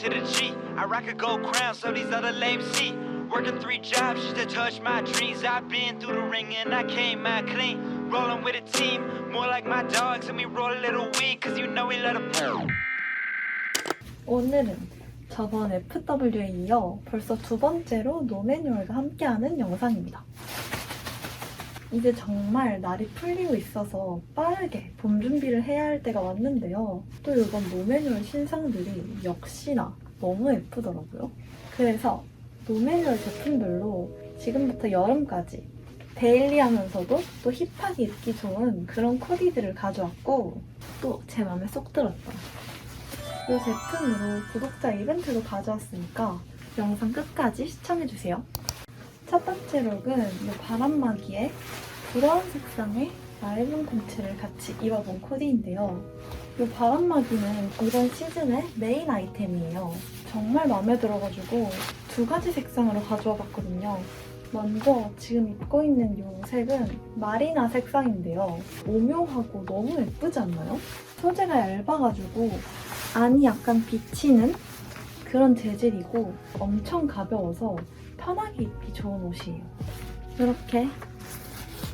To the G. I rock a gold crown so these other lames see. Working three jobs just to touch my dreams. I've been through the ring and I came out clean. Rolling with a team, more like my dogs, and we roll a little weed, cause you know we let 'em 오늘은 저번 FW에 이어 벌써 두 번째로 노매뉴얼과 함께하는 영상입니다. 이제 정말 날이 풀리고 있어서 빠르게 봄 준비를 해야 할 때가 왔는데요. 또 이번 노매뉴얼 신상들이 역시나 너무 예쁘더라고요. 그래서 노매뉴얼 제품별로 지금부터 여름까지 데일리하면서도 또 힙하게 입기 좋은 그런 코디들을 가져왔고 또 제 마음에 쏙 들었던 이 제품으로 구독자 이벤트도 가져왔으니까 영상 끝까지 시청해주세요. 첫 번째 룩은 이 바람막이에 브라운 색상의 얇은 콘치를 같이 입어본 코디인데요. 이 바람막이는 이번 시즌의 메인 아이템이에요. 정말 마음에 들어가지고 두 가지 색상으로 가져와 봤거든요. 먼저 지금 입고 있는 이 색은 마리나 색상인데요. 오묘하고 너무 예쁘지 않나요? 소재가 얇아가지고 안이 약간 비치는 그런 재질이고 엄청 가벼워서 편하게 입기 좋은 옷이에요. 이렇게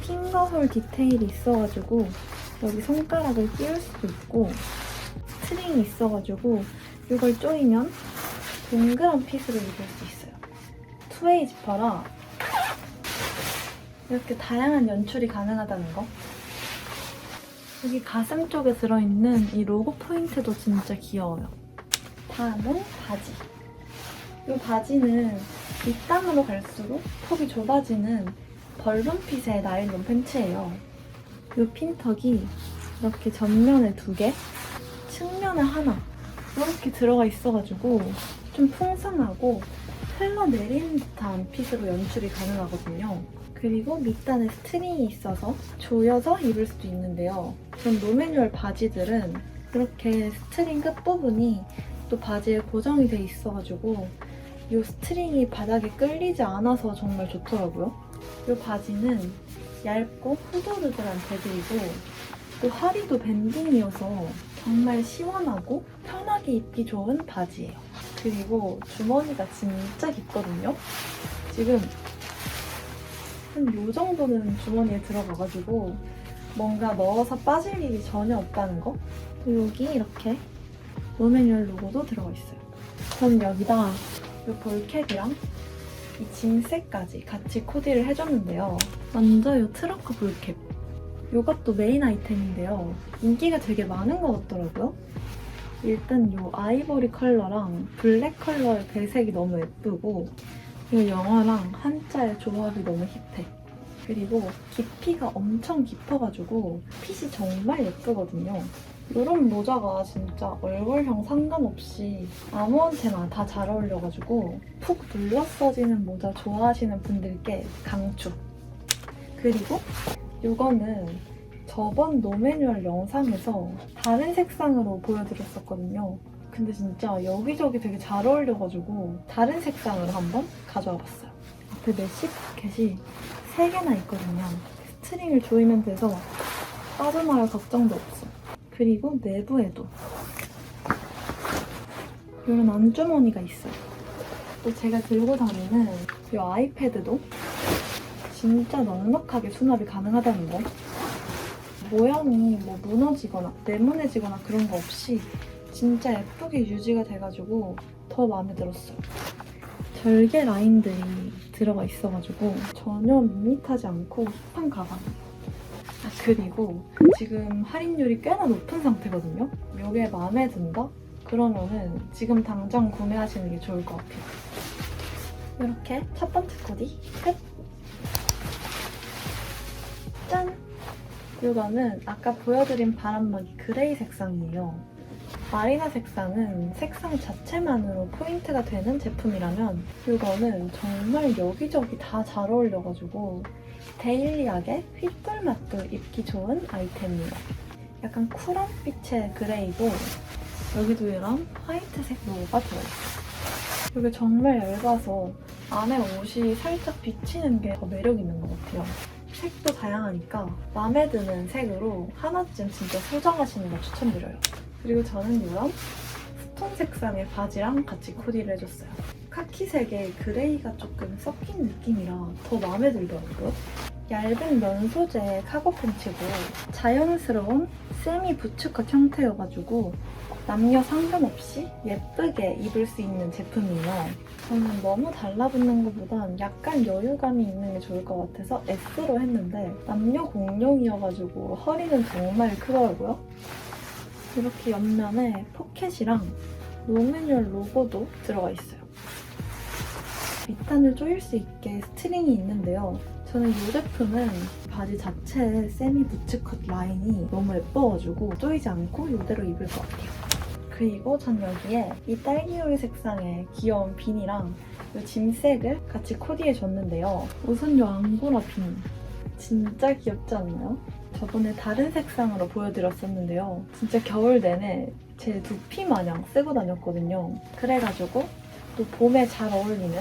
핑거홀 디테일이 있어가지고 여기 손가락을 끼울 수도 있고 스트링이 있어가지고 이걸 조이면 동그란 핏으로 입을 수 있어요. 투웨이 지퍼라 이렇게 다양한 연출이 가능하다는 거. 여기 가슴 쪽에 들어있는 이 로고 포인트도 진짜 귀여워요. 다음은 바지. 이 바지는 밑단으로 갈수록 폭이 좁아지는 벌룬 핏의 나일론 팬츠예요. 이 핀턱이 이렇게 전면에 두 개, 측면에 하나 이렇게 들어가 있어가지고 좀 풍성하고 흘러내리는 듯한 핏으로 연출이 가능하거든요. 그리고 밑단에 스트링이 있어서 조여서 입을 수도 있는데요. 전 노매뉴얼 바지들은 이렇게 스트링 끝부분이 또 바지에 고정이 돼 있어가지고 이 스트링이 바닥에 끌리지 않아서 정말 좋더라고요. 이 바지는 얇고 후들후들한 재질이고 또 하리도 밴딩이어서 정말 시원하고 편하게 입기 좋은 바지예요. 그리고 주머니가 진짜 깊거든요. 지금 한요 정도는 주머니에 들어가가지고 뭔가 넣어서 빠질 일이 전혀 없다는 거. 또 여기 이렇게 노매뉴얼 로고도 들어가 있어요. 저는 여기다 이 볼캡이랑 이 진색까지 같이 코디를 해줬는데요. 먼저 이 트렁크 볼캡. 이것도 메인 아이템인데요. 인기가 되게 많은 것 같더라고요. 일단 이 아이보리 컬러랑 블랙 컬러의 배색이 너무 예쁘고 이 영어랑 한자의 조합이 너무 힙해. 그리고 깊이가 엄청 깊어가지고 핏이 정말 예쁘거든요. 이런 모자가 진짜 얼굴형 상관없이 아무한테나 다 잘 어울려가지고 푹 눌러써지는 모자 좋아하시는 분들께 강추. 그리고 이거는 저번 노매뉴얼 영상에서 다른 색상으로 보여드렸었거든요. 근데 진짜 여기저기 되게 잘 어울려가지고 다른 색상으로 한번 가져와 봤어요. 앞에 메쉬 포켓이 3개나 있거든요. 스트링을 조이면 돼서 빠져나갈 걱정도 없어. 그리고 내부에도 이런 안주머니가 있어요. 또 제가 들고 다니는 이 아이패드도 진짜 넉넉하게 수납이 가능하다는 거. 모양이 뭐 무너지거나 네모내지거나 그런 거 없이 진짜 예쁘게 유지가 돼가지고 더 마음에 들었어요. 절개 라인들이 들어가 있어가지고 전혀 밋밋하지 않고 힙한 가방. 아, 그리고 지금 할인율이 꽤나 높은 상태거든요. 이게 마음에 든다? 그러면은 지금 당장 구매하시는 게 좋을 것 같아요. 이렇게 첫 번째 코디 끝! 짠! 이거는 아까 보여드린 바람막이 그레이 색상이에요. 마리나 색상은 색상 자체만으로 포인트가 되는 제품이라면 이거는 정말 여기저기 다 잘 어울려가지고 데일리하게 맛도 입기 좋은 아이템이에요. 약간 쿨한 빛의 그레이고 여기도 이런 화이트색 로고가 들어있어요. 이게 정말 얇아서 안에 옷이 살짝 비치는 게 더 매력 있는 것 같아요. 색도 다양하니까 마음에 드는 색으로 하나쯤 진짜 소장하시는 거 추천드려요. 그리고 저는 이런 스톤 색상의 바지랑 같이 코디를 해줬어요. 카키색에 그레이가 조금 섞인 느낌이라 더 마음에 들더라고요. 얇은 면 소재의 카고 팬츠고 자연스러운 세미 부츠컷 형태여가지고 남녀 상관없이 예쁘게 입을 수 있는 제품이에요. 저는 너무 달라붙는 것보단 약간 여유감이 있는 게 좋을 것 같아서 S로 했는데 남녀 공룡이어가지고 허리는 정말 크더라고요. 이렇게 옆면에 포켓이랑 노매뉴얼 로고도 들어가 있어요. 밑단을 조일 수 있게 스트링이 있는데요. 저는 이 제품은 바지 자체의 세미 부츠컷 라인이 너무 예뻐가지고 조이지 않고 이대로 입을 것 같아요. 그리고 전 여기에 이 딸기우유 색상의 귀여운 비니랑 이 짐색을 같이 코디해줬는데요. 우선 이 앙고라 비니. 진짜 귀엽지 않나요? 저번에 다른 색상으로 보여드렸었는데요. 진짜 겨울 내내 제 두피 마냥 쓰고 다녔거든요. 그래가지고 또 봄에 잘 어울리는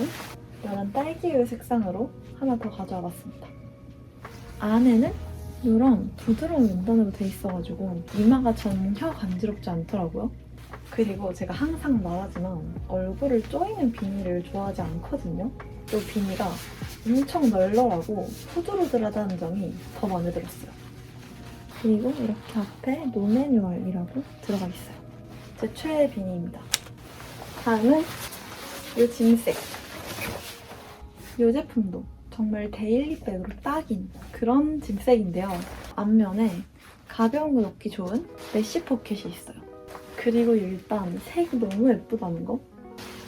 이런 딸기우유 색상으로 하나 더 가져와 봤습니다. 안에는 이런 부드러운 원단으로 돼 있어가지고 이마가 전혀 간지럽지 않더라고요. 그리고 제가 항상 말하지만 얼굴을 쪼이는 비니를 좋아하지 않거든요. 또 비니가 엄청 널널하고 후두루드하다는 점이 더 마음에 들었어요. 그리고 이렇게 앞에 노매뉴얼이라고 들어가 있어요. 제 최애 비니입니다. 다음은 이 짐색. 이 제품도 정말 데일리백으로 딱인 그런 짐색인데요. 앞면에 가벼운 거 넣기 좋은 메쉬 포켓이 있어요. 그리고 일단 색이 너무 예쁘다는 거.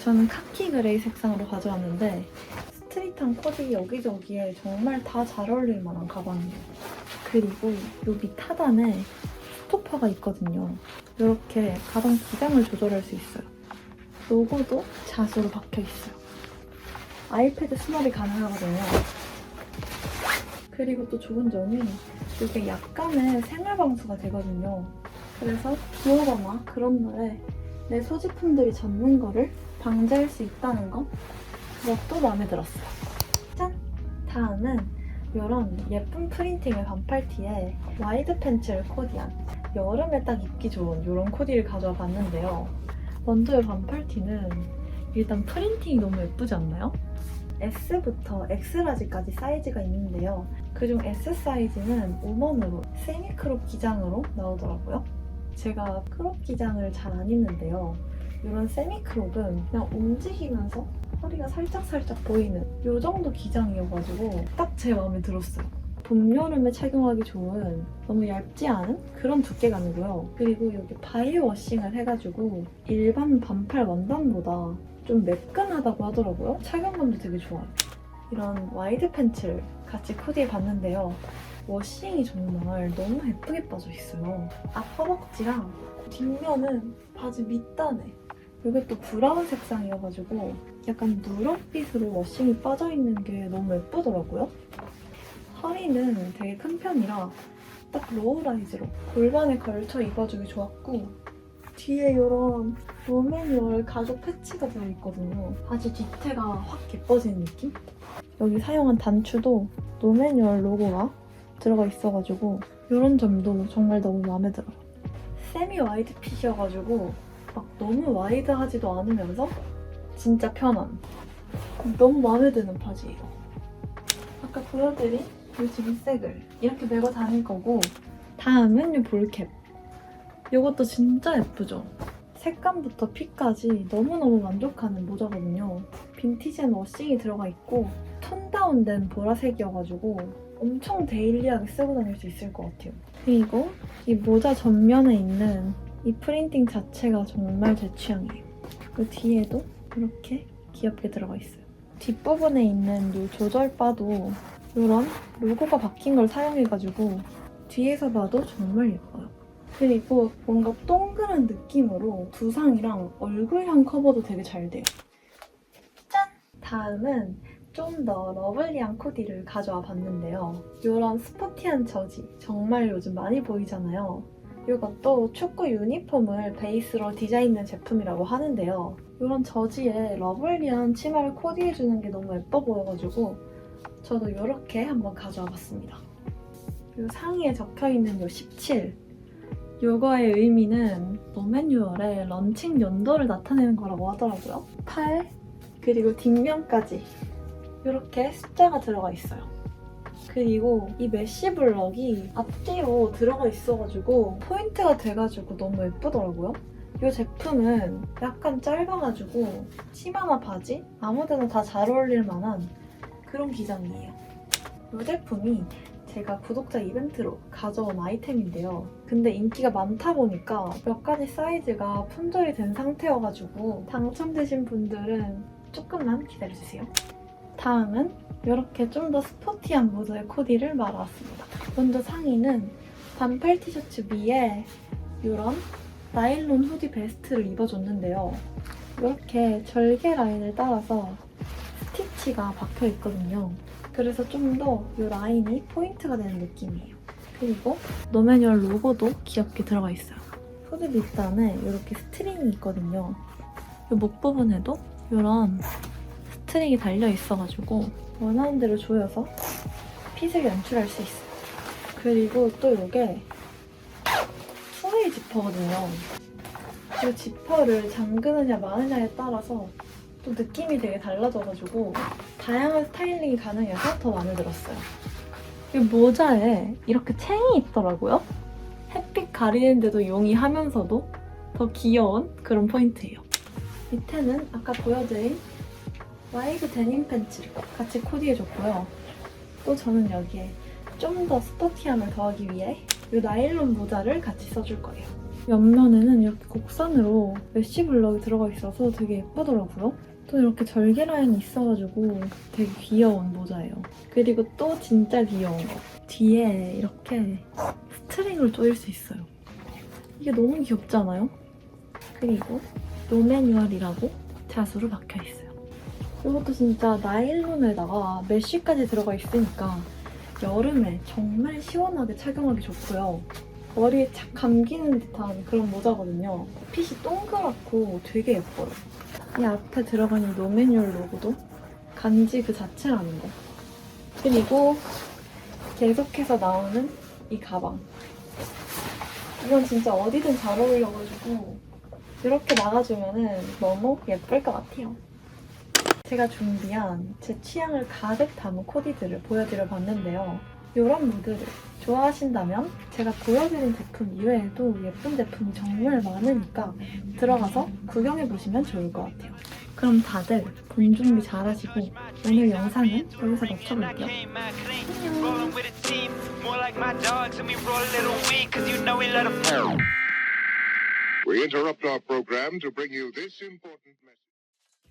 저는 카키 그레이 색상으로 가져왔는데 스트릿한 코디 여기저기에 정말 다 잘 어울릴 만한 가방이에요. 그리고 여기 하단에 스토퍼가 있거든요. 이렇게 가방 기장을 조절할 수 있어요. 로고도 자수로 박혀 있어요. 아이패드 수납이 가능하거든요. 그리고 또 좋은 점이 이게 약간의 생활 방수가 되거든요. 그래서 비 오거나 그런 날에 내 소지품들이 젖는 거를 방지할 수 있다는 거 그것도 마음에 들었어요. 짠! 다음은 이런 예쁜 프린팅의 반팔티에 와이드 팬츠를 코디한 여름에 딱 입기 좋은 이런 코디를 가져와 봤는데요. 이 반팔티는 일단 프린팅이 너무 예쁘지 않나요? S부터 X라지까지 사이즈가 있는데요. 그중 S 사이즈는 우먼으로 세미크롭 기장으로 나오더라고요. 제가 크롭 기장을 잘 안 입는데요. 이런 세미크롭은 그냥 움직이면서 허리가 살짝살짝 보이는 이 정도 기장이어가지고 딱 제 마음에 들었어요. 봄, 여름에 착용하기 좋은 너무 얇지 않은 그런 두께감이고요. 그리고 여기 바이오 워싱을 해가지고 일반 반팔 원단보다 좀 매끈하다고 하더라고요. 착용감도 되게 좋아요. 이런 와이드 팬츠를 같이 코디해 봤는데요. 워싱이 정말 너무 예쁘게 빠져 있어요. 앞 허벅지랑 뒷면은 바지 밑단에 이게 또 브라운 색상이어가지고 약간 누런빛으로 워싱이 빠져 있는 게 너무 예쁘더라고요. 허리는 되게 큰 편이라 딱 로우라이즈로 골반에 걸쳐 입어주기 좋았고 뒤에 이런 로매뉴얼 가죽 패치가 들어있거든요. 바지 뒤태가 확 예뻐지는 느낌? 여기 사용한 단추도 노매뉴얼 로고가 들어가 있어가지고 이런 점도 정말 너무 마음에 들어요. 세미 와이드 핏이어가지고 막 너무 와이드하지도 않으면서 진짜 편한 너무 마음에 드는 바지예요. 아까 보여드린 이 짐색을 이렇게 메고 다닐 거고 다음은 이 볼캡. 이것도 진짜 예쁘죠? 색감부터 핏까지 너무너무 만족하는 모자거든요. 빈티지한 워싱이 들어가 있고 톤 다운된 보라색이어가지고 엄청 데일리하게 쓰고 다닐 수 있을 것 같아요. 그리고 이 모자 전면에 있는 이 프린팅 자체가 정말 제 취향이에요. 그 뒤에도 이렇게 귀엽게 들어가 있어요. 뒷부분에 있는 이 조절바도 이런 로고가 박힌 걸 사용해가지고 뒤에서 봐도 정말 예뻐요. 그리고 뭔가 동그란 느낌으로 두상이랑 얼굴형 커버도 되게 잘 돼요. 짠! 다음은 좀 더 러블리한 코디를 가져와 봤는데요. 이런 스포티한 저지 정말 요즘 많이 보이잖아요. 이것도 축구 유니폼을 베이스로 디자인된 제품이라고 하는데요. 이런 저지에 러블리한 치마를 코디해주는 게 너무 예뻐 보여가지고 저도 이렇게 한번 가져와 봤습니다. 이 상의에 적혀 있는 요 17. 요거의 의미는 노매뉴얼의 런칭 연도를 나타내는 거라고 하더라고요. 8 그리고 뒷면까지 이렇게 숫자가 들어가 있어요. 그리고 이 메쉬 블럭이 앞뒤로 들어가 있어가지고 포인트가 돼가지고 너무 예쁘더라고요. 이 제품은 약간 짧아가지고 치마나 바지 아무데나 다 잘 어울릴 만한 그런 기장이에요. 이 제품이 제가 구독자 이벤트로 가져온 아이템인데요. 근데 인기가 많다 보니까 몇 가지 사이즈가 품절이 된 상태여가지고 당첨되신 분들은 조금만 기다려주세요. 다음은 이렇게 좀 더 스포티한 무드의 코디를 말아왔습니다. 먼저 상의는 반팔 티셔츠 위에 이런 나일론 후디 베스트를 입어줬는데요. 이렇게 절개 라인을 따라서 스티치가 박혀 있거든요. 그래서 좀 더 이 라인이 포인트가 되는 느낌이에요. 그리고 노매뉴얼 로고도 귀엽게 들어가 있어요. 후드 밑단에 이렇게 스트링이 있거든요. 이 목 부분에도 이런 스트링이 달려 있어가지고 원하는 대로 조여서 핏을 연출할 수 있어요. 그리고 또 이게 투웨이 지퍼거든요. 이 지퍼를 잠그느냐 마느냐에 따라서 또 느낌이 되게 달라져가지고 다양한 스타일링이 가능해서 더 마음에 들었어요. 이 모자에 이렇게 챙이 있더라고요. 햇빛 가리는데도 용이하면서도 더 귀여운 그런 포인트예요. 밑에는 아까 보여드린 와이드 데님 팬츠를 같이 코디해줬고요. 또 저는 여기에 좀 더 스포티함을 더하기 위해 이 나일론 모자를 같이 써줄 거예요. 옆면에는 이렇게 곡선으로 메쉬 블럭이 들어가 있어서 되게 예쁘더라고요. 또 이렇게 절개 라인이 있어가지고 되게 귀여운 모자예요. 그리고 또 진짜 귀여운 거. 뒤에 이렇게 스트링을 조일 수 있어요. 이게 너무 귀엽지 않아요? 그리고 노매뉴얼이라고 자수로 박혀 있어요. 이것도 진짜 나일론에다가 메쉬까지 들어가 있으니까 여름에 정말 시원하게 착용하기 좋고요. 머리에 착 감기는 듯한 그런 모자거든요. 핏이 동그랗고 되게 예뻐요. 이 앞에 들어가는 노매뉴얼 로고도 간지 그 자체라는 거. 그리고 계속해서 나오는 이 가방. 이건 진짜 어디든 잘 어울려가지고 이렇게 나가주면은 너무 예쁠 것 같아요. 제가 준비한 제 취향을 가득 담은 코디들을 보여드려 봤는데요. 이런 무드를 좋아하신다면 제가 보여드린 제품 이외에도 예쁜 제품이 정말 많으니까 들어가서 구경해보시면 좋을 것 같아요. 그럼 다들 본 준비 잘 하시고 오늘 영상은 여기서 마쳐볼게요. With